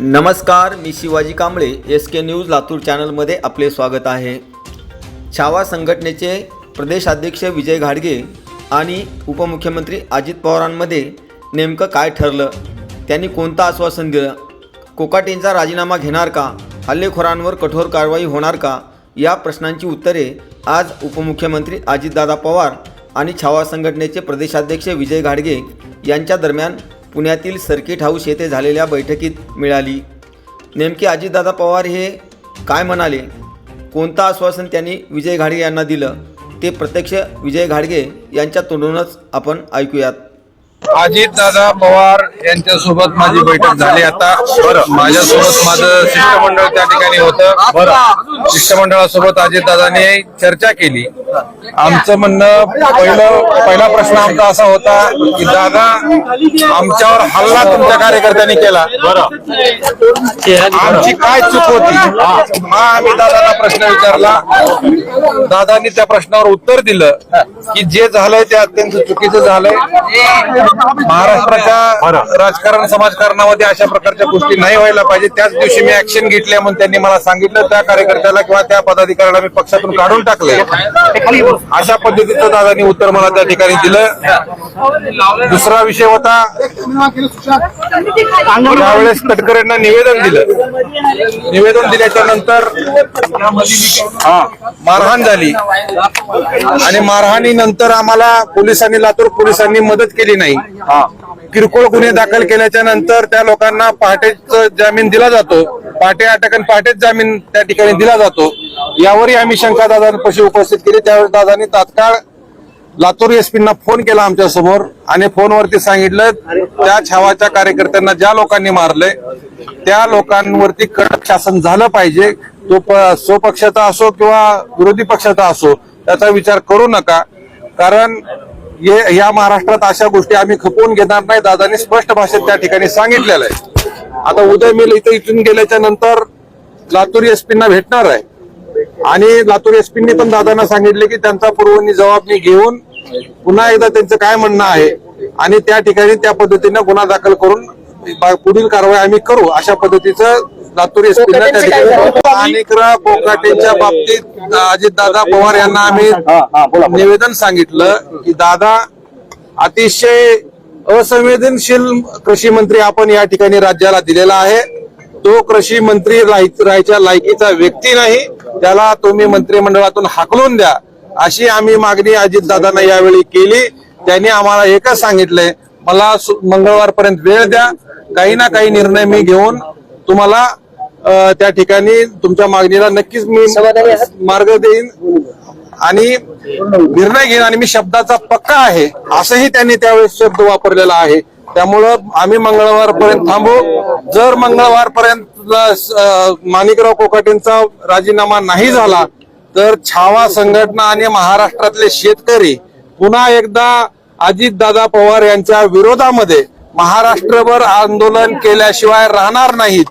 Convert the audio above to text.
नमस्कार मी Shivaji Kamble S K news Latur चॅनलमध्ये आपले स्वागत आहे. छावा संघटनेचे प्रदेशाध्यक्ष विजय घाडगे आणि उपमुख्यमंत्री अजित पवारांमध्ये नेमकं काय ठरलं? त्यांनी कोणतं आश्वासन दिलं? कोकाटेंचा राजीनामा घेणार का? हल्लेखोरांवर कठोर कारवाई होणार का? या प्रश्नांची उत्तरे आज उपमुख्यमंत्री अजितदादा पवार आणि छावा संघटनेचे प्रदेशाध्यक्ष विजय घाडगे यांच्या दरम्यान पुण्यातील सर्किट हाऊस येथे झालेल्या बैठकीत मिळाली. नेमके अजितदादा पवार हे काय म्हणाले? कोणतं आश्वासन त्यांनी विजय घाडगे यांना दिलं? ते प्रत्यक्ष विजय घाडगे यांच्या तोंडूनच आपण ऐकूयात. अजित दादा पवार यांच्यासोबत माझी बैठक झाली आता. बरं माझ्यासोबत माझं शिष्टमंडळ त्या ठिकाणी होतं. बरं शिष्टमंडळासोबत अजित दादाने चर्चा केली. आमचं म्हणणं पहिलं पहिला प्रश्न आमचा असा होता की दादा आमच्यावर हल्ला तुमच्या कार्यकर्त्यांनी केला. बरं. आमची काय चूक होती? हा आम्ही दादाला प्रश्न विचारला. दादानी त्या प्रश्नावर उत्तर दिलं की जे झालंय ते अत्यंत चुकीचं झालंय. महाराष्ट्राच्या राजकारण समाजकारणामध्ये अशा प्रकारच्या गोष्टी नाही व्हायला पाहिजे. त्याच दिवशी मी ऍक्शन घेतली म्हणून त्यांनी मला सांगितलं त्या कार्यकर्त्याला किंवा त्या पदाधिकाऱ्याला मी पक्षातून काढून टाकले. अशा पद्धतीचं दादानी उत्तर मला त्या ठिकाणी दिलं. दुसरा विषय होता त्यावेळेस तटकरेंना निवेदन दिलं. निवेदन दिल्याच्या नंतर हा मारहाण झाली. आणि मारहाणीनंतर आम्हाला पोलिसांनी लातूर पोलिसांनी मदत केली नाही. किरकोळ गुन्हे दाखल केल्याच्यानंतर त्या लोकांना पहाटेच जामीन दिला जातो. पहाटे अटक आणि पहाटेच जामीन त्या ठिकाणी दिला जातो. यावरही आम्ही शंका दादांपाशी उपस्थित केली. त्यावेळेस दादांनी तात्काळ लातूर एसपींना फोन केला आमच्यासमोर आणि फोनवरती सांगितलं त्या छावाच्या कार्यकर्त्यांना ज्या लोकांनी मारलंय त्या लोकांवरती कडक शासन झालं पाहिजे. तो स्वपक्षाचा असो किंवा विरोधी पक्षाचा असो त्याचा विचार करू नका. कारण हे- या महाराष्ट्रात अशा गोष्टी आम्ही खपवून घेणार नाही. दादांनी स्पष्ट भाषेत त्या ठिकाणी सांगितलेलं आहे. आता उदय मिल इथं इथून गेल्याच्यानंतर लातूर एसपींना भेटणार आहे. आणि लातूर एसपींनी पण दादांना सांगितले की त्यांचा पूर्वनी जबाब मी घेऊन पुन्हा एकदा त्यांचं काय म्हणणं आहे आणि त्या ठिकाणी त्या पद्धतीनं गुन्हा दाखल करून पुढील कारवाई आम्ही करू अशा पद्धतीचं लातूर एसपींना त्या ठिकाणी बाबतीत अजितदादा पवार यांना आम्ही निवेदन सांगितलं की दादा अतिशय असंवेदनशील कृषी मंत्री आपण या ठिकाणी राज्याला दिलेला आहे. तो कृषी मंत्री राहाय- राहायच्या लायकीचा व्यक्ती नाही. त्याला तुम्ही मंत्रिमंडळातून हाकलून द्या. अशी आम्ही मागणी अजितदादांना यावेळी केली. त्यांनी आम्हाला एकच सांगितलंय मला मंगळवारपर्यंत वेळ द्या. काही ना काही निर्णय मी घेऊन तुम्हाला त्या ठिकाणी तुमच्या मागणीला नक्कीच मी मार्ग देईन. आणि निर्णय घेईन आणि मी शब्दाचा पक्का आहे असंही त्यांनी त्यावेळेस शब्द वापरलेला आहे. त्यामुळं आम्ही मंगळवारपर्यंत थांबू. जर मंगळवारपर्यंत माणिकराव कोकाटेंचा राजीनामा नाही झाला तर छावा संघटना आणि महाराष्ट्रातले शेतकरी पुन्हा एकदा अजितदादा पवार यांच्या विरोधामध्ये महाराष्ट्रभर आंदोलन केल्याशिवाय राहणार नाहीत.